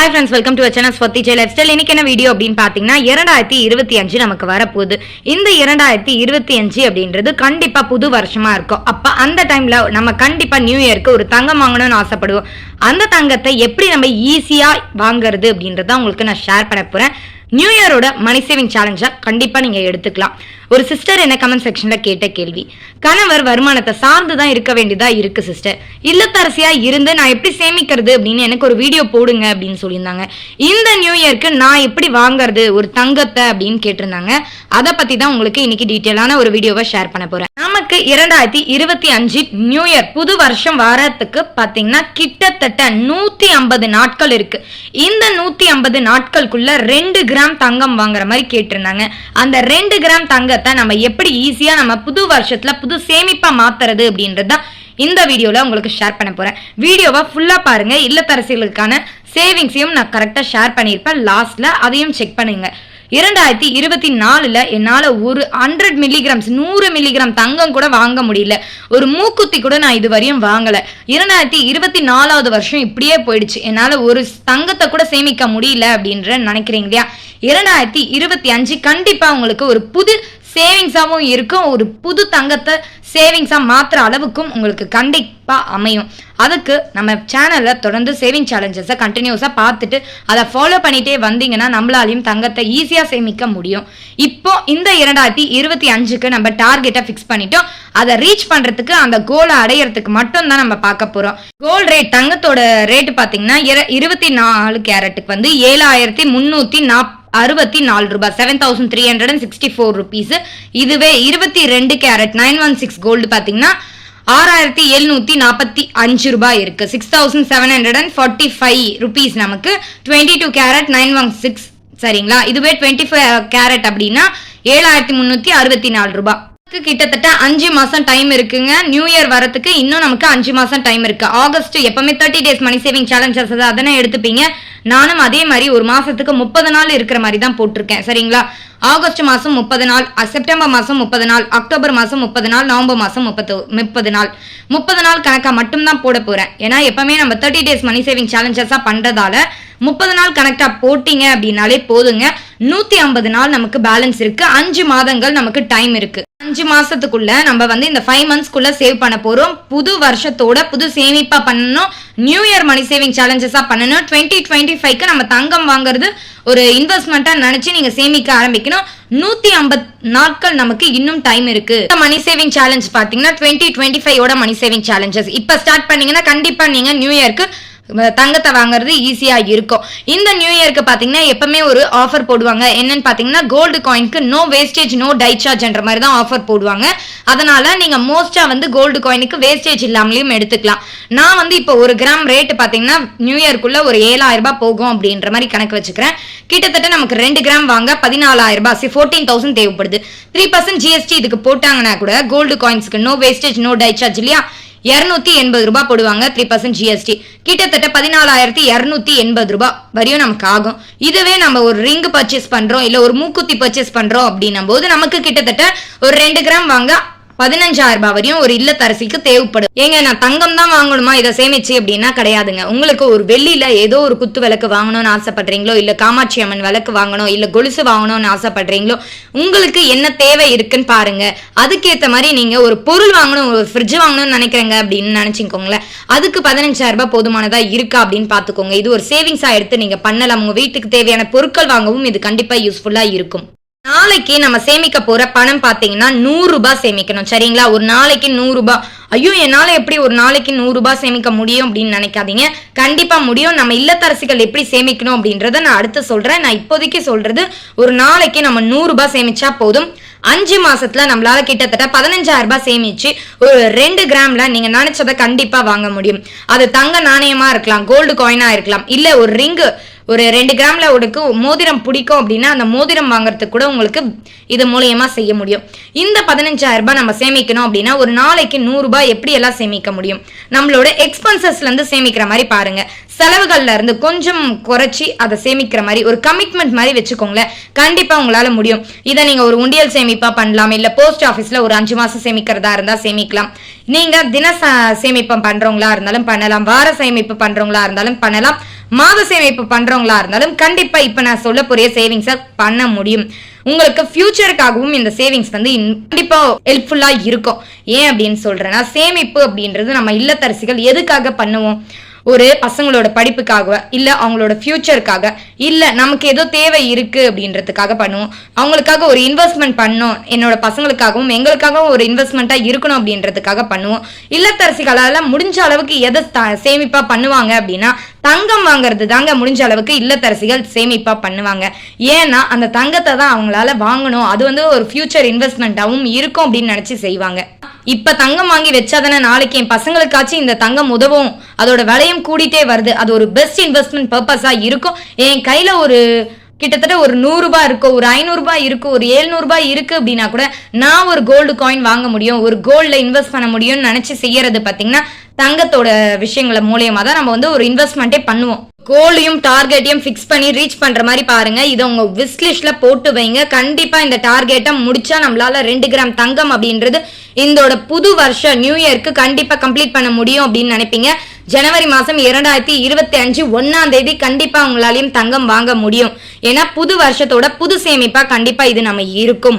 Hi friends welcome to channel Swathi Jai lifestyle இன்னைக்கு என்ன video அப்படின்னு பார்த்தீங்கன்னா இரண்டாயிரத்தி இருபத்தி அஞ்சு நமக்கு வரப்போகுது. இந்த இரண்டாயிரத்தி இருபத்தி அஞ்சு அப்படின்றது கண்டிப்பாக புது வருஷமாக இருக்கும். அப்போ அந்த டைமில் நம்ம கண்டிப்பாக நியூ இயர்க்கு ஒரு தங்கம் வாங்கணும்னு ஆசைப்படுவோம். அந்த தங்கத்தை எப்படி நம்ம ஈஸியாக வாங்குறது அப்படின்றத உங்களுக்கு நான் ஷேர் பண்ண போகிறேன் நியூ இயரோட மணி சேவிங் சேலஞ்சாக கண்டிப்பாக நீங்கள் எடுத்துக்கலாம். ஒரு சிஸ்டர் என்ன கமெண்ட் செக்ஷன்ல கேட்ட கேள்வி. கணவர் வருமானத்தை சார்ந்து தான் இருக்க வேண்டியதா இருக்கு சிஸ்டர் இல்லத்தரசியா இருந்து நான் எப்படி சேமிக்கிறது அப்படின்னு எனக்கு ஒரு வீடியோ போடுங்க அப்படின்னு சொல்லியிருந்தாங்க. இந்த நியூ இயர்க்கு நான் எப்படி வாங்குறது ஒரு தங்கத்தை அப்படின்னு கேட்டிருந்தாங்க. அதை பத்தி தான் உங்களுக்கு இன்னைக்கு டீட்டெயிலான ஒரு வீடியோவை ஷேர் பண்ண போறேன். நமக்கு இரண்டாயிரத்தி இருபத்தி அஞ்சு நியூ இயர் புது வருஷம் வாரத்துக்கு பாத்தீங்கன்னா கிட்டத்தட்ட நூத்தி ஐம்பது நாட்கள் இருக்கு. இந்த நூத்தி ஐம்பது நாட்களுக்குள்ள ரெண்டு கிராம் தங்கம் வாங்குற மாதிரி கேட்டிருந்தாங்க. அந்த ரெண்டு கிராம் தங்கத்தை நம்ம எப்படி ஈஸியாக நம்ம புது வருஷத்துல புது சேமிப்பா மாத்துறது அப்படின்றது தான் இந்த வீடியோவில் உங்களுக்கு ஷேர் பண்ண போறேன். வீடியோவை ஃபுல்லாக பாருங்க. இல்லத்தரசிகளுக்கான சேவிங்ஸையும் நான் கரெக்டாக ஷேர் பண்ணியிருப்பேன். லாஸ்ட்டில் அதையும் செக் பண்ணுங்க. இரண்டாயிரத்தி இருபத்தி நாலுல என்னால ஒரு ஹண்ட்ரட் மில்லிகிராம்ஸ் நூறு மில்லிகிராம் தங்கம் கூட வாங்க முடியல. ஒரு மூக்குத்தி கூட நான் இது வரையும் வாங்கல. இரண்டாயிரத்தி இருபத்தி நாலாவது வருஷம் இப்படியே போயிடுச்சு. என்னால ஒரு தங்கத்தை கூட சேமிக்க முடியல அப்படின்ற நினைக்கிறீங்க இல்லையா? இரண்டாயிரத்தி இருபத்தி அஞ்சு கண்டிப்பா உங்களுக்கு ஒரு புது சேவிங்ஸாகவும் இருக்கும். ஒரு புது தங்கத்தை சேவிங்ஸாக மாற்றுற அளவுக்கும் உங்களுக்கு கண்டிப்பாக அமையும். அதுக்கு நம்ம சேனலில் தொடர்ந்து சேவிங் சேலஞ்சஸை கண்டினியூஸாக பார்த்துட்டு அதை ஃபாலோ பண்ணிகிட்டே வந்தீங்கன்னா நம்மளாலையும் தங்கத்தை ஈஸியாக சேமிக்க முடியும். இப்போ இந்த இரண்டாயிரத்தி இருபத்தி அஞ்சுக்கு நம்ம டார்கெட்டை ஃபிக்ஸ் பண்ணிட்டோம். அதை ரீச் பண்ணுறதுக்கு அந்த கோலை அடையிறதுக்கு மட்டும் தான் நம்ம பார்க்க போகிறோம் கோல்ட் ரேட் தங்கத்தோட ரேட்டு பார்த்தீங்கன்னா இருபத்தி நாலு கேரட்டுக்கு வந்து ஏழாயிரத்தி முந்நூற்றி நாற்பது அறுபத்தி நாலு ரூபாய் seven thousand three hundred and sixty four rupees இதுவே இருபத்தி ரெண்டு carat nine one six gold பார்த்தீங்கன்னா ஆறாயிரத்தி எழுநூத்தி நாற்பத்தி அஞ்சு ரூபாய் இருக்கு. Six thousand seven hundred and forty five rupees நமக்கு. Twenty two carat nine one six சரிங்களா? இதுவே டுவெண்ட்டி ஃபைவ் கேரட் அப்படின்னா ஏழாயிரத்தி முந்நூற்றி அறுபத்தி நாலு ரூபாய். கிட்டத்தட்ட அஞ்சு மாசம் டைம் இருக்குங்க. நியூ இயர் வரத்துக்கு இன்னும் நமக்கு அஞ்சு மாசம் டைம் இருக்கு. ஆகஸ்ட் எப்பவுமே thirty days money saving challenges அதனை எடுத்துப்பீங்க. நானும் அதே மாதிரி ஒரு மாசத்துக்கு முப்பது நாள் இருக்கிற மாதிரி தான் போட்டிருக்கேன். சரிங்களா? ஆகஸ்ட் மாசம் முப்பது நாள் செப்டம்பர் மாசம் முப்பது நாள் அக்டோபர் மாசம் முப்பது நாள் நவம்பர் மாசம் முப்பத்து முப்பது நாள். முப்பது நாள் கணக்கா மட்டும்தான் போட போறேன். ஏன்னா எப்பவுமே நம்ம தேர்ட்டி டேஸ் மணி சேவிங் சேலஞ்சஸா பண்றதால முப்பது நாள் கணக்கா போட்டீங்க அப்படின்னாலே போதுங்க. நூத்தி ஐம்பது நாள் நமக்கு பேலன்ஸ் இருக்கு. அஞ்சு மாதங்கள் நமக்கு டைம் இருக்கு. அஞ்சு மாசத்துக்குள்ள நம்ம வந்து இந்த ஃபைவ் மந்த்ஸ்க்குள்ள சேவ் பண்ண போறோம். புது வருஷத்தோட புது சேமிப்பா பண்ணணும். நியூ இயர் மணி சேவிங் சேலஞ்சஸா பண்ணணும். டுவெண்ட்டி டுவெண்ட்டி ஃபைவ்க்கு நம்ம தங்கம் வாங்குறது ஒரு இன்வெஸ்ட்மெண்ட்டா நினைச்சு நீங்க சேமிக்க ஆரம்பிக்கணும். நூத்தி ஐம்பது நாட்கள் நமக்கு இன்னும் டைம் இருக்கு. மணி சேவிங் சேலஞ்ச் பாத்தீங்கன்னா டுவெண்ட்டி டுவெண்ட்டி ஃபைவோட மணி சேவிங் சேலஞ்சஸ் இப்ப ஸ்டார்ட் பண்ணீங்கன்னா கண்டிப்பா நீங்க நியூ இயர்க்கு தங்கத்தை வாங்குறது ஈஸியாக இருக்கும். இந்த நியூ இயருக்கு பார்த்தீங்கன்னா எப்பவுமே ஒரு ஆஃபர் போடுவாங்க. என்னன்னு பார்த்தீங்கன்னா கோல்டு காயின்க்கு நோ வேஸ்டேஜ் நோ டை சார்ஜ்ன்ற மாதிரி தான் ஆஃபர் போடுவாங்க. அதனால நீங்கள் மோஸ்ட்டாக வந்து கோல்டு காயினுக்கு வேஸ்டேஜ் இல்லாமலையும் எடுத்துக்கலாம். நான் வந்து இப்போ ஒரு கிராம் ரேட்டு பார்த்தீங்கன்னா நியூ இயர்க்குள்ள ஒரு ஏழாயிரம் ரூபாய் போகும் அப்படின்ற மாதிரி கணக்கு வச்சுக்கிறேன். கிட்டத்தட்ட நமக்கு ரெண்டு கிராம் வாங்க பதினாலாயிரம் ரூபாய். ஃபோர்டீன் தௌசண்ட் தேவைப்படுது. த்ரீ பர்சன்ட் ஜிஎஸ்டி இதுக்கு போட்டாங்கன்னா கூட gold காயின்ஸ்க்கு no wastage no die charge இல்லையா? இருநூத்தி எண்பது ரூபாய் போடுவாங்க த்ரீ பர்சன்ட் ஜிஎஸ்டி கிட்டத்தட்ட பதினாலாயிரத்தி இருநூத்தி எண்பது ரூபாய் வரையும் நமக்கு ஆகும். இதுவே நம்ம ஒரு ரிங் பர்ச்சேஸ் பண்றோம் இல்ல ஒரு மூக்குத்தி பர்ச்சேஸ் பண்றோம் அப்படின்னும் போது நமக்கு கிட்டத்தட்ட ஒரு ரெண்டு கிராம் வாங்க பதினஞ்சாயிரம் ரூபாய் வரையும் ஒரு இல்லத்தரசிக்கு தேவைப்படும். ஏங்க நான் தங்கம் தான் வாங்கணுமா? இதை சேமிச்சு அப்படின்னா கிடையாதுங்க. உங்களுக்கு ஒரு வெள்ளியில ஏதோ ஒரு குத்து விளக்கு வாங்கணும்னு ஆசைப்படுறீங்களோ இல்ல காமாட்சி அம்மன் விளக்கு வாங்கணும் இல்ல கொலுசு வாங்கணும்னு ஆசைப்படுறீங்களோ உங்களுக்கு என்ன தேவை இருக்குன்னு பாருங்க. அதுக்கேத்த மாதிரி நீங்க ஒரு பொருள் வாங்கணும் ஒரு ஃப்ரிட்ஜ் வாங்கணும்னு நினைக்கிறேங்க அப்படின்னு நினைச்சுக்கோங்களேன். அதுக்கு பதினஞ்சாயிரம் ரூபாய் போதுமானதா இருக்கா அப்படின்னு பாத்துக்கோங்க. இது ஒரு சேவிங்ஸா எடுத்து நீங்க பண்ணலாம். உங்க வீட்டுக்கு தேவையான பொருட்கள் வாங்கவும் இது கண்டிப்பா யூஸ்ஃபுல்லா இருக்கும். நாளைக்கு நம்ம சேமிக்க போற பணம் பாத்தீங்கன்னா நூறு ரூபாய் சேமிக்கணும். சரிங்களா? ஒரு நாளைக்கு நூறு ரூபாய். ஐயோ என்னால எப்படி ஒரு நாளைக்கு நூறு ரூபாய் சேமிக்க முடியும் அப்படின்னு நினைக்காதீங்க. கண்டிப்பா முடியும். நம்ம இல்லத்தரசிகள் எப்படி சேமிக்கணும் அப்படின்றத நான் அடுத்து சொல்றேன். நான் இப்போதைக்கு சொல்றது ஒரு நாளைக்கு நம்ம நூறு ரூபாய் சேமிச்சா போதும். அஞ்சு மாசத்துல நம்மளால கிட்டத்தட்ட பதினஞ்சாயிரம் ரூபாய் சேமிச்சு ஒரு ரெண்டு கிராம்ல நீங்க நினைச்சதை கண்டிப்பா வாங்க முடியும். அது தங்க நாணயமா இருக்கலாம் கோல்டு காயினா இருக்கலாம் இல்ல ஒரு ரிங்கு ஒரு ரெண்டு கிராம்ல உனக்கு மோதிரம் பிடிக்கும் அப்படின்னா அந்த மோதிரம் வாங்குறதுக்கு கூட உங்களுக்கு இது மூலயமா செய்ய முடியும். இந்த பதினஞ்சாயிரம் ரூபாய் நம்ம சேமிக்கணும் அப்படின்னா ஒரு நாளைக்கு நூறு ரூபாய் எப்படி எல்லாம் சேமிக்க முடியும்? நம்மளோட எக்ஸ்பென்சஸ்லேருந்து சேமிக்கிற மாதிரி பாருங்க. செலவுகள்ல இருந்து கொஞ்சம் குறைச்சி அதை சேமிக்கிற மாதிரி ஒரு கமிட்மெண்ட் மாதிரி வச்சுக்கோங்களேன். கண்டிப்பா உங்களால முடியும். இதை நீங்க ஒரு உண்டியல் சேமிப்பா பண்ணலாம் இல்ல போஸ்ட் ஆஃபீஸ்ல ஒரு அஞ்சு மாசம் சேமிக்கிறதா இருந்தா சேமிக்கலாம். நீங்க தின ச- சேமிப்பம் பண்றவங்களா இருந்தாலும் பண்ணலாம். வார சேமிப்பு பண்றவங்களா இருந்தாலும் பண்ணலாம். மாத சேமிப்பு பண்ற பண்றவங்களா இருந்தாலும் கண்டிப்பா இப்ப நான் சொல்ல போறிய சேவிங்ஸை பண்ண முடியும். உங்களுக்கு ஃபியூச்சருக்காகவும் இந்த சேவிங்ஸ் வந்து கண்டிப்பா ஹெல்ப்ஃபுல்லா இருக்கும். ஏன் அப்படின்னு சொல்றேன்னா சேமிப்பு அப்படின்றது நம்ம இல்லத்தரசிகள் எதுக்காக பண்ணுவோம்? ஒரு பசங்களோட படிப்புக்காக இல்ல அவங்களோட ஃபியூச்சருக்காக இல்ல நமக்கு ஏதோ தேவை இருக்கு அப்படின்றதுக்காக பண்ணுவோம். அவங்களுக்காக ஒரு இன்வெஸ்ட்மெண்ட் பண்ணோம். என்னோட பசங்களுக்காகவும் எங்களுக்காகவும் ஒரு இன்வெஸ்ட்மெண்ட்டா இருக்கணும் அப்படின்றதுக்காக பண்ணுவோம். இல்லத்தரசிகளால முடிஞ்ச அளவுக்கு எதை த- சேமிப்பா பண்ணுவாங்க அப்படின்னா தங்கம் வாங்குறது தாங்க முடிஞ்ச அளவுக்கு இல்லத்தரசிகள் சேமிப்பா பண்ணுவாங்க. ஏன்னா அந்த தங்கத்தை தான் அவங்களால வாங்கணும். அது வந்து ஒரு ஃபியூச்சர் இன்வெஸ்ட்மெண்ட்டாகவும் இருக்கும் அப்படின்னு நினைச்சு செய்வாங்க. இப்ப தங்கம் வாங்கி வச்சாதானே நாளைக்கு என் பசங்களுக்காச்சும் இந்த தங்கம் உதவும். அதோட விலையும் கூடிட்டே வருது. அது ஒரு பெஸ்ட் இன்வெஸ்ட்மெண்ட் பர்பஸா இருக்கும். என் கையில ஒரு கிட்டத்தட்ட ஒரு நூறுரூபா இருக்கோ ஒரு ஐநூறு இருக்கோ ஒரு 700 ரூபாய் இருக்கு அப்படின்னா கூட நான் ஒரு கோல்டு காயின் வாங்க முடியும் ஒரு கோல்டில் இன்வெஸ்ட் பண்ண முடியும்னு நினச்சி செய்யறது பார்த்தீங்கன்னா தங்கத்தோட விஷயங்கள மூலியமாக தான் நம்ம வந்து ஒரு இன்வெஸ்ட்மெண்ட்டே பண்ணுவோம். கோலையும் டார்கெட்டையும் ஃபிக்ஸ் பண்ணி ரீச் பண்ற மாதிரி பாருங்க இதை உங்க விஸ் போட்டு வைங்க. கண்டிப்பா இந்த டார்கெட்டை முடிச்சா நம்மளால ரெண்டு கிராம் தங்கம் அப்படின்றது இந்தோட புது வருஷம் நியூ இயர்க்கு கண்டிப்பா கம்ப்ளீட் பண்ண முடியும் அப்படின்னு நினைப்பீங்க. ஜனவரி மாசம் இரண்டாயிரத்தி இருபத்தி அஞ்சு ஒன்னாம் தேதி கண்டிப்பா உங்களாலையும் தங்கம் வாங்க முடியும். ஏன்னா புது வருஷத்தோட புது சேமிப்பா கண்டிப்பா இது நம்ம இருக்கும்.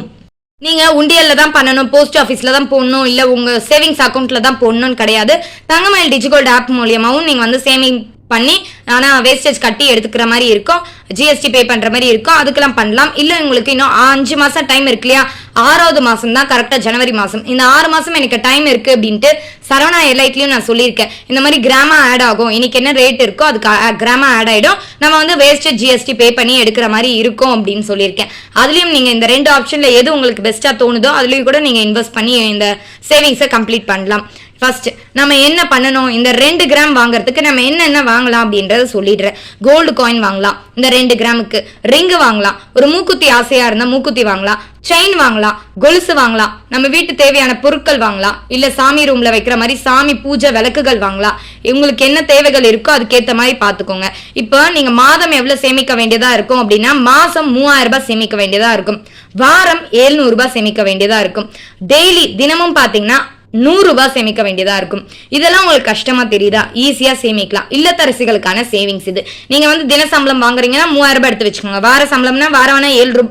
நீங்க உண்டியல்ல தான் பண்ணணும் போஸ்ட் ஆஃபீஸ்ல தான் போடணும் இல்ல உங்க சேவிங்ஸ் அக்கௌண்ட்ல தான் போடணும்னு கிடையாது. தங்கமயில் டிஜிகோல்ட் ஆப் மூலியமாவும் நீங்க வந்து சேமிங் பண்ணி ஆனால் வேஸ்டேஜ் கட்டி எடுத்துக்கிற மாதிரி இருக்கும். ஜிஎஸ்டி பே பண்ணுற மாதிரி இருக்கும். அதுக்கெல்லாம் பண்ணலாம். இல்லை உங்களுக்கு இன்னும் அஞ்சு மாதம் டைம் இருக்கு இல்லையா? ஆறாவது மாதம் தான் கரெக்டாக ஜனவரி மாதம் இந்த ஆறு மாதம் எனக்கு டைம் இருக்கு அப்படின்ட்டு சரவணா எல்ஐட்லயும் நான் சொல்லியிருக்கேன். இந்த மாதிரி கிராமா ஆட் ஆகும். இன்னைக்கு என்ன ரேட் இருக்கோ அதுக்கு கிராமா ஆட் ஆகிடும் நம்ம வந்து வேஸ்டேஜ் ஜிஎஸ்டி பே பண்ணி எடுக்கிற மாதிரி இருக்கும் அப்படின்னு சொல்லியிருக்கேன். அதுலேயும் நீங்கள் இந்த ரெண்டு ஆப்ஷனில் எது உங்களுக்கு பெஸ்ட்டாக தோணுதோ அதுலேயும் கூட நீங்கள் இன்வெஸ்ட் பண்ணி இந்த சேவிங்ஸை கம்ப்ளீட் பண்ணலாம். ஃபர்ஸ்ட் நம்ம என்ன பண்ணணும்? இந்த ரெண்டு கிராம் வாங்குறதுக்கு நம்ம என்னென்ன வாங்கலாம் அப்படின்றத சொல்லிடுறேன். கோல்டு காயின் வாங்கலாம். இந்த ரெண்டு கிராமுக்கு ரிங்கு வாங்கலாம். ஒரு மூக்குத்தி ஆசையா இருந்தா மூக்குத்தி வாங்கலாம். செயின் வாங்கலாம். கொலுசு வாங்கலாம். நம்ம வீட்டு தேவையான பொருட்கள் வாங்கலாம். இல்ல சாமி ரூம்ல வைக்கிற மாதிரி சாமி பூஜை விளக்குகள் வாங்கலாம். உங்களுக்கு என்ன தேவைகள் இருக்கோ அதுக்கேத்த மாதிரி பாத்துக்கோங்க இப்போ நீங்க மாதம் எவ்வளவு சேமிக்க வேண்டியதா இருக்கும் அப்படின்னா மாசம் மூவாயிரம் ரூபாய் சேமிக்க வேண்டியதா இருக்கும். வாரம் 700 ரூபாய் சேமிக்க வேண்டியதா இருக்கும். டெய்லி தினமும் பாத்தீங்கன்னா நூறுரூபா சேமிக்க வேண்டியதா இருக்கும். இதெல்லாம் உங்களுக்கு கஷ்டமா தெரியுதா? ஈஸியா சேமிக்கலாம். இல்லத்தரசிகளுக்கான சேவிங்ஸ் இது. நீங்க வந்து தின சம்பளம் வாங்குறீங்கன்னா மூவாயிரம் ரூபாய் எடுத்து வச்சுக்கோங்க. வார சம்பளம்னா வாரம் வேணா ஏழு ரூ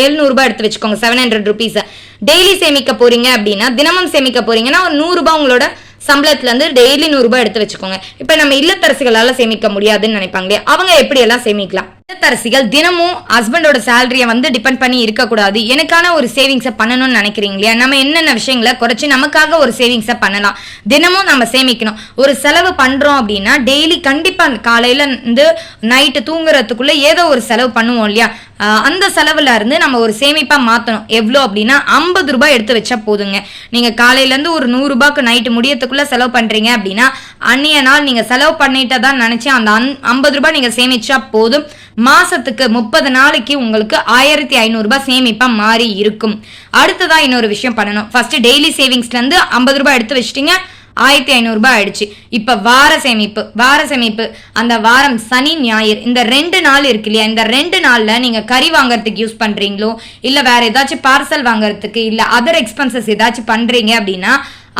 ஏழ்நூறு ரூபாய் எடுத்து வச்சுக்கோங்க. செவன் ஹண்ட்ரட் ருபீஸ் டெய்லி சேமிக்க போறீங்க அப்படின்னா தினமும் சேமிக்க போறீங்கன்னா ஒரு நூறு ரூபாய் உங்களோட சம்பளத்துல இருந்து டெய்லி நூறு ரூபாய் எடுத்து வச்சுக்கோங்க. இப்ப நம்ம இல்லத்தரசிகளால சேமிக்க முடியாதுன்னு நினைப்பாங்களே அவங்க எப்படி எல்லாம் சேமிக்கலாம்? இல்லத்தரசிகள் தினமும் ஹஸ்பண்டோட சேலரியை வந்து டிபெண்ட் பண்ணி இருக்கக்கூடாது. எனக்கான ஒரு சேவிங்ஸை பண்ணணும்னு நினைக்கிறீங்க இல்லையா? நம்ம என்னென்ன விஷயங்களை குறைச்சி நமக்காக ஒரு சேவிங்ஸை பண்ணலாம். தினமும் நம்ம சேமிக்கணும். ஒரு செலவு பண்ணுறோம் அப்படின்னா டெய்லி கண்டிப்பாக காலையில இருந்து நைட்டு தூங்குறதுக்குள்ளே ஏதோ ஒரு செலவு பண்ணுவோம் இல்லையா? அந்த செலவில் இருந்து நம்ம ஒரு சேமிப்பாக மாற்றணும் எவ்வளோ அப்படின்னா ஐம்பது ரூபாய் எடுத்து வச்சா போதுங்க. நீங்கள் காலையிலேருந்து ஒரு நூறுரூபாய்க்கு நைட்டு முடியத்துக்குள்ளே செலவு பண்ணுறீங்க அப்படின்னா அன்னிய நாள் நீங்கள் செலவு பண்ணிட்டதான் நினச்சி அந்த அந் ஐம்பது ரூபாய் நீங்கள் சேமிச்சா போதும். மாசத்துக்கு முப்பது நாளைக்கு உங்களுக்கு ஆயிரத்தி ஐநூறுரூபா சேமிப்பாக மாறி இருக்கும். அடுத்ததான் இன்னொரு விஷயம் பண்ணணும். ஃபர்ஸ்ட் டெய்லி சேவிங்ஸ்லேருந்து ஐம்பது ரூபாய் எடுத்து வச்சிட்டிங்க. ஆயிரத்தி ஐநூறுரூபா ஆயிடுச்சு. இப்ப வார சேமிப்பு வார சேமிப்பு அந்த வாரம் சனி ஞாயிறு இந்த ரெண்டு நாள் இருக்கு இல்லையா? இந்த ரெண்டு நாள்ல நீங்க கறி வாங்குறதுக்கு யூஸ் பண்றீங்களோ? இல்ல வேற ஏதாச்சும் பார்சல் வாங்குறதுக்கு இல்ல அதர் எக்ஸ்பென்சஸ் ஏதாச்சும் பண்றீங்க அப்படின்னா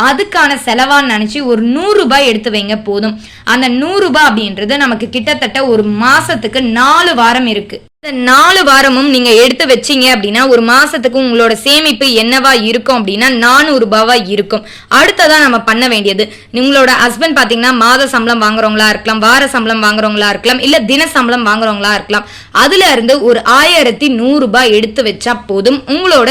அதுக்கான செலவான்னு நினைச்சு ஒரு நூறுரூபாய் எடுத்து வைங்க போதும். அந்த நூறுரூபா அப்படின்றது நமக்கு கிட்டத்தட்ட ஒரு மாசத்துக்கு நாலு வாரம் இருக்கு. இந்த நாலு வாரமும் நீங்க எடுத்து வச்சீங்க அப்படின்னா ஒரு மாசத்துக்கு உங்களோட சேமிப்பு என்னவா இருக்கும் அப்படின்னா நானூறு ரூபாவா இருக்கும். அடுத்ததான் நம்ம பண்ண வேண்டியது உங்களோட ஹஸ்பண்ட் பாத்தீங்கன்னா மாத சம்பளம் வாங்குறவங்களா இருக்கலாம் வார சம்பளம் வாங்குறவங்களா இருக்கலாம் இல்ல தின சம்பளம் வாங்குறவங்களா இருக்கலாம். அதுல இருந்து ஒரு ஆயிரத்தி நூறு ரூபாய் எடுத்து வச்சா போதும் உங்களோட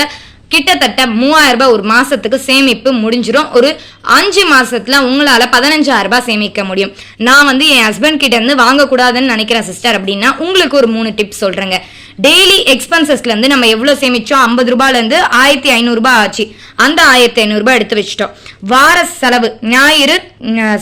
கிட்டத்தட்ட மூவாயிரம் ரூபாய் ஒரு மாசத்துக்கு சேமிப்பு முடிஞ்சிடும் ஒரு அஞ்சு மாசத்துல உங்களால பதினஞ்சாயிரம் ரூபாய் சேமிக்க முடியும். நான் வந்து என் ஹஸ்பண்ட் கிட்ட இருந்து வாங்கக்கூடாதுன்னு நினைக்கிறேன் சிஸ்டர் அப்படின்னா உங்களுக்கு ஒரு மூணு டிப்ஸ் சொல்றேங்க. டெய்லி எக்ஸ்பென்சஸ்ல இருந்து நம்ம எவ்வளவு சேமிச்சோம்? ஐம்பது ரூபாயில இருந்து ஆயிரத்தி ஐநூறு ரூபாய் ஆச்சு. அந்த ஆயிரத்தி ஐநூறு ரூபாய் எடுத்து வச்சிட்டோம். வார செலவு ஞாயிறு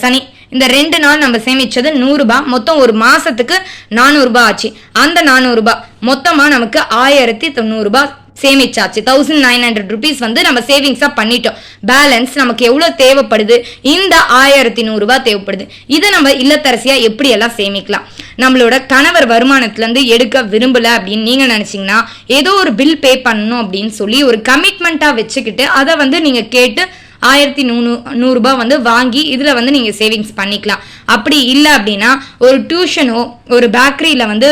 சனி. இந்த ரெண்டு நாள் நம்ம சேமிச்சது நூறு ரூபாய். மொத்தம் ஒரு மாசத்துக்கு நானூறு ரூபாய் ஆச்சு. அந்த நானூறு ரூபாய் மொத்தமா நமக்கு ஆயிரத்தி தொண்ணூறு ரூபாய் சேமிச்சாச்சு. தௌசண்ட் நைன் ஹண்ட்ரட் ருபீஸ் வந்து நம்ம சேவிங்ஸாக பண்ணிட்டோம். பேலன்ஸ் நமக்கு எவ்வளோ தேவைப்படுது? இந்த ஆயிரத்தி நூறுரூவா தேவைப்படுது. இதை நம்ம இல்லத்தரசியாக எப்படி எல்லாம் சேமிக்கலாம்? நம்மளோட கணவர் வருமானத்துலேருந்து எடுக்க விரும்பலை அப்படின்னு நீங்கள் நினச்சிங்கன்னா ஏதோ ஒரு பில் பே பண்ணணும் அப்படின்னு சொல்லி ஒரு கமிட்மெண்ட்டாக வச்சுக்கிட்டு அதை வந்து நீங்கள் கேட்டு ஆயிரத்தி நூறு நூறுரூபா வந்து வாங்கி இதில் வந்து நீங்கள் சேவிங்ஸ் பண்ணிக்கலாம். அப்படி இல்லை அப்படின்னா ஒரு டியூஷனோ ஒரு பேக்கரியில் வந்து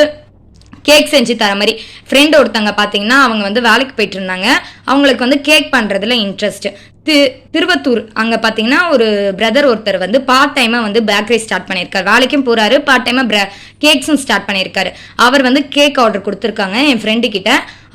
கேக் செஞ்சு தர மாதிரி. ஃப்ரெண்ட் ஒருத்தங்க பார்த்தீங்கன்னா அவங்க வந்து வேலைக்கு போயிட்டு இருந்தாங்க. அவங்களுக்கு வந்து கேக் பண்ணுறதுல இன்ட்ரெஸ்ட் தி திருவத்தூர் அங்கே பார்த்தீங்கன்னா ஒரு பிரதர் ஒருத்தர் வந்து பார்ட் டைமாக வந்து பேக்கரி ஸ்டார்ட் பண்ணியிருக்காரு. வேலைக்கும் போகிறாரு பார்ட் டைமாக ப்ர கேக்ஸும் ஸ்டார்ட் பண்ணியிருக்காரு. அவர் வந்து கேக் ஆர்டர் கொடுத்துருக்காங்க என் ஃப்ரெண்டு கிட்ட.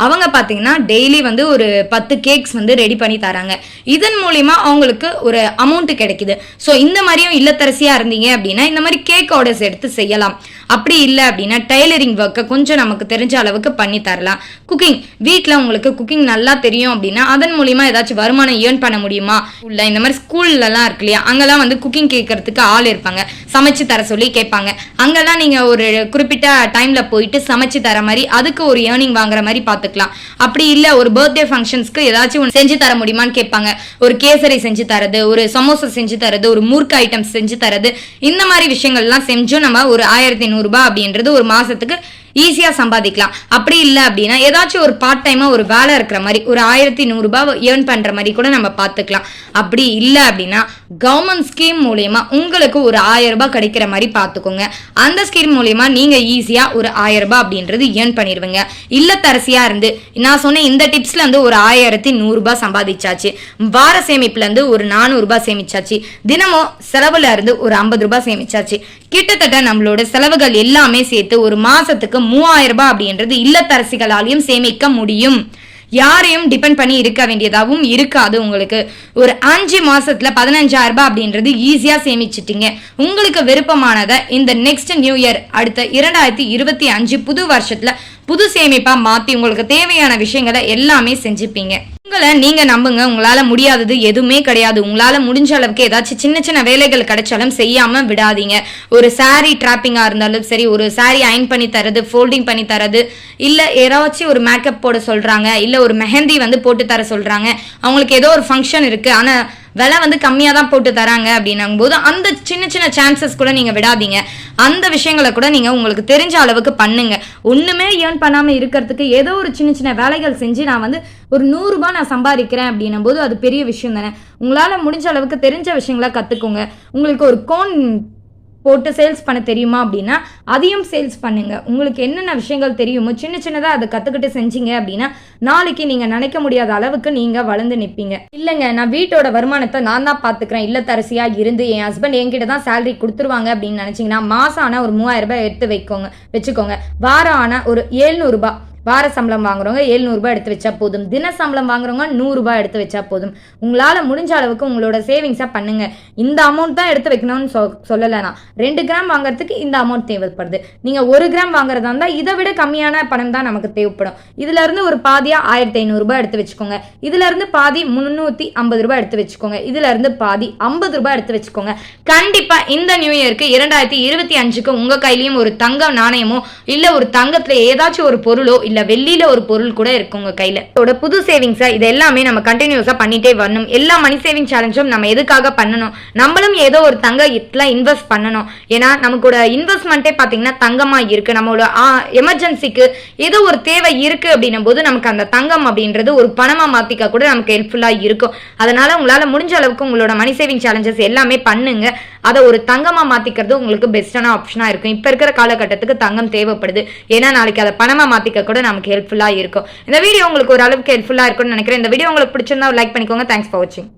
அவங்க பார்த்தீங்கன்னா டெய்லி வந்து ஒரு பத்து கேக்ஸ் வந்து ரெடி பண்ணி தராங்க. இதன் மூலிமா அவங்களுக்கு ஒரு அமௌண்ட் கிடைக்குது. ஸோ இந்த மாதிரியும் இல்லத்தரசியாக இருந்தீங்க அப்படின்னா இந்த மாதிரி கேக் ஆர்டர்ஸ் எடுத்து செய்யலாம். அப்படி இல்லை அப்படின்னா டைலரிங் ஒர்க்கை கொஞ்சம் நமக்கு தெரிஞ்ச அளவுக்கு பண்ணி தரலாம். குக்கிங் வீட்டில் உங்களுக்கு குக்கிங் நல்லா தெரியும் அப்படின்னா அதன் மூலிமா ஏதாச்சும் வருமானம் ஏர்ன் பண்ண முடியுமா? உள்ள இந்த மாதிரி ஸ்கூல்லலாம் இருக்கு இல்லையா அங்கெல்லாம் வந்து குக்கிங் கேட்கறதுக்கு ஆள் இருப்பாங்க. சமைச்சு தர சொல்லி கேட்பாங்க. அங்கெல்லாம் நீங்கள் ஒரு குறிப்பிட்ட டைமில் போயிட்டு சமைச்சு தர மாதிரி அதுக்கு ஒரு ஏர்னிங் வாங்குற மாதிரி பார்த்துக்கலாம் அப்படி இல்லை ஒரு பர்த்டே ஃபங்க்ஷன்ஸ்க்கு ஏதாச்சும் ஒன்று செஞ்சு தர முடியுமான்னு கேட்பாங்க. ஒரு கேசரி செஞ்சு தரது ஒரு சமோசா செஞ்சு தரது ஒரு முறுக்கு ஐட்டம்ஸ் செஞ்சு தரது இந்த மாதிரி விஷயங்கள்லாம் செஞ்சும் நம்ம ஒரு ஆயிரத்தி நூறுரூபா அப்படின்றது ஒரு மாதத்துக்கு ஈஸியாக சம்பாதிக்கலாம். அப்படி இல்லை அப்படின்னா ஏதாச்சும் ஒரு பார்ட் டைமாக ஒரு வேலை இருக்கிற மாதிரி ஒரு ஆயிரத்தி நூறுரூபா ஏர்ன் பண்ணுற மாதிரி கூட நம்ம பார்த்துக்கலாம் அப்படி இல்லை அப்படின்னா கவர்மெண்ட் ஸ்கீம் மூலயமா உங்களுக்கு ஒரு ஆயிரம் ரூபாய் கிடைக்கிற மாதிரி பார்த்துக்கோங்க அந்த ஸ்கீம் மூலயமா நீங்கள் ஈஸியாக ஒரு ஆயிரம் ரூபாய் அப்படின்றது ஏர்ன் பண்ணிடுவீங்க. இல்லத்தரசியாக இருந்து நான் சொன்ன இந்த டிப்ஸ்ல இருந்து ஒரு ஆயிரத்தி நூறுரூபா சம்பாதிச்சாச்சு. வார சேமிப்புல இருந்து ஒரு நானூறுரூபா சேமிச்சாச்சு. தினமும் செலவில் இருந்து ஒரு ஐம்பது ரூபாய் சேமிச்சாச்சு. கிட்டத்தட்ட நம்மளோட செலவுகள் எல்லாமே சேர்த்து ஒரு மாதத்துக்கு மாசத்துக்கு மூவாயிரம் ரூபாய் அப்படின்றது இல்லத்தரசிகளாலையும் சேமிக்க முடியும். யாரையும் டிபெண்ட் பண்ணி இருக்க வேண்டியதாகவும் இருக்காது உங்களுக்கு. ஒரு அஞ்சு மாசத்துல பதினஞ்சாயிரம் ரூபாய் அப்படின்றது ஈஸியா சேமிச்சிட்டீங்க. உங்களுக்கு விருப்பமானதை இந்த நெக்ஸ்ட் நியூ இயர் அடுத்த இரண்டாயிரத்தி இருபத்தி அஞ்சு புது வருஷத்துல புது சேமிப்பா மாத்தி உங்களுக்கு தேவையான விஷயங்களை எல்லாமே செஞ்சுப்பீங்க. உங்களை நீங்க நம்புங்க உங்களால முடியாதது எதுவுமே கிடையாது. உங்களால முடிஞ்ச அளவுக்கு ஏதாச்சும் சின்ன சின்ன வேலைகள் கிடைச்சாலும் செய்யாம விடாதீங்க. ஒரு saree டிராப்பிங்கா இருந்தாலும் சரி ஒரு சாரீ அயன் பண்ணி தரது ஃபோல்டிங் பண்ணி தரது இல்ல ஏதாச்சும் ஒரு மேக்கப் போட சொல்றாங்க இல்ல ஒரு மெஹந்தி வந்து போட்டு தர சொல்றாங்க. அவங்களுக்கு ஏதோ ஒரு ஃபங்க்ஷன் இருக்கு. ஆனா விலை வந்து கம்மியாக தான் போட்டு தராங்க அப்படின்னும் போது அந்த சின்ன சின்ன சான்சஸ் கூட நீங்கள் விடாதீங்க. அந்த விஷயங்களை கூட நீங்கள் உங்களுக்கு தெரிஞ்ச அளவுக்கு பண்ணுங்க. ஒன்றுமே ஏர்ன் பண்ணாமல் இருக்கிறதுக்கு ஏதோ ஒரு சின்ன சின்ன வேலைகள் செஞ்சு நான் வந்து ஒரு நூறுரூபா நான் சம்பாதிக்கிறேன் அப்படின்னும் போது அது பெரிய விஷயம் தானே. உங்களால் முடிஞ்ச அளவுக்கு தெரிஞ்ச விஷயங்களை கற்றுக்கோங்க உங்களுக்கு ஒரு கோன் போட்டு சேல்ஸ் பண்ண தெரியுமா அப்படின்னா அதையும் சேல்ஸ் பண்ணுங்க. உங்களுக்கு என்னென்ன விஷயங்கள் தெரியுமோ சின்ன சின்னதாக அதை கற்றுக்கிட்டு செஞ்சீங்க அப்படின்னா நாளைக்கு நீங்கள் நினைக்க முடியாத அளவுக்கு நீங்கள் வளர்ந்து நிற்பீங்க இல்லைங்க நான் வீட்டோட வருமானத்தை நான் தான் பார்த்துக்கிறேன் இல்லத்தரசியாக இருந்து என் ஹஸ்பண்ட் என்கிட்ட தான் சேலரி கொடுத்துருவாங்க அப்படின்னு நினச்சிங்கன்னா மாதம் ஆனால் ஒரு மூவாயிரம் ரூபாய் எடுத்து வைக்கோங்க வச்சுக்கோங்க. வாரம் ஆனால் ஒரு ஏழ்நூறுபா வார சம்பளம் வாங்குறவங்க எழுநூறுபா எடுத்து வச்சா போதும். தின சம்பளம் வாங்குறவங்க நூறுரூபா எடுத்து வச்சா போதும். உங்களால் முடிஞ்ச அளவுக்கு உங்களோட சேவிங்ஸாக பண்ணுங்க. இந்த அமௌண்ட் தான் எடுத்து வைக்கணும்னு சொ சொல்லலை நான் ரெண்டு கிராம் வாங்குறதுக்கு இந்த அமௌண்ட் தேவைப்படுது. நீங்கள் ஒரு கிராம் வாங்குறதா இருந்தால் இதை விட கம்மியான பணம் தான் நமக்கு தேவைப்படும். இதுல இருந்து ஒரு பாதியாக ஆயிரத்தி ஐநூறுரூபா எடுத்து வச்சுக்கோங்க. இதுல இருந்து பாதி முந்நூற்றி ஐம்பது ரூபாய் எடுத்து வச்சுக்கோங்க. இதுல இருந்து பாதி ஐம்பது ரூபாய் எடுத்து வச்சுக்கோங்க. கண்டிப்பாக இந்த நியூ இயருக்கு இரண்டாயிரத்தி இருபத்தி அஞ்சுக்கு உங்கள் கையிலையும் ஒரு தங்க நாணயமோ இல்லை ஒரு தங்கத்தில் ஏதாச்சும் ஒரு பொருளோ இல்லை வெள்ளியில ஒரு பொருள் கூட இருக்கு உங்கள் கையில். அதோட புது சேவிங்ஸை இது எல்லாமே நம்ம கண்டினியூஸாக பண்ணிட்டே வரணும். எல்லா மணி சேவிங் சேலஞ்சும் நம்ம எதுக்காக பண்ணணும்? நம்மளும் ஏதோ ஒரு தங்க இதுல இன்வெஸ்ட் பண்ணணும். ஏன்னா நமக்கோட இன்வெஸ்ட்மெண்ட்டே பார்த்தீங்கன்னா தங்கமாக இருக்குது நம்மளோட எமர்ஜென்சிக்கு ஏதோ ஒரு தேவை இருக்குது அப்படின்னும் போது நமக்கு அந்த தங்கம் அப்படின்றது ஒரு பணமாக மாற்றிக்க கூட நமக்கு ஹெல்ப்ஃபுல்லாக இருக்கும். அதனால் உங்களால் முடிஞ்ச அளவுக்கு உங்களோட மணி சேவிங் சேலஞ்சஸ் எல்லாமே பண்ணுங்க. அதை ஒரு தங்கமாக மாற்றிக்கிறது உங்களுக்கு பெஸ்டான ஆப்ஷனாக இருக்கும். இப்போ இருக்கிற காலகட்டத்துக்கு தங்கம் தேவைப்படுது. ஏன்னா நாளைக்கு அதை பணமாக மாற்றிக்க கூட நமக்கு ஹெல்ப்ஃபுல்லாக இருக்கும். இந்த வீடியோ உங்களுக்கு ஒரு அளவுக்கு ஹெல்ப்ஃபுல்லாக இருக்கும்னு நினைக்கிறேன். இந்த வீடியோ உங்களுக்கு பிடிச்சிருந்தா லைக் பண்ணிக்கோங்க. தேங்க்ஸ் ஃபார் வாட்சிங்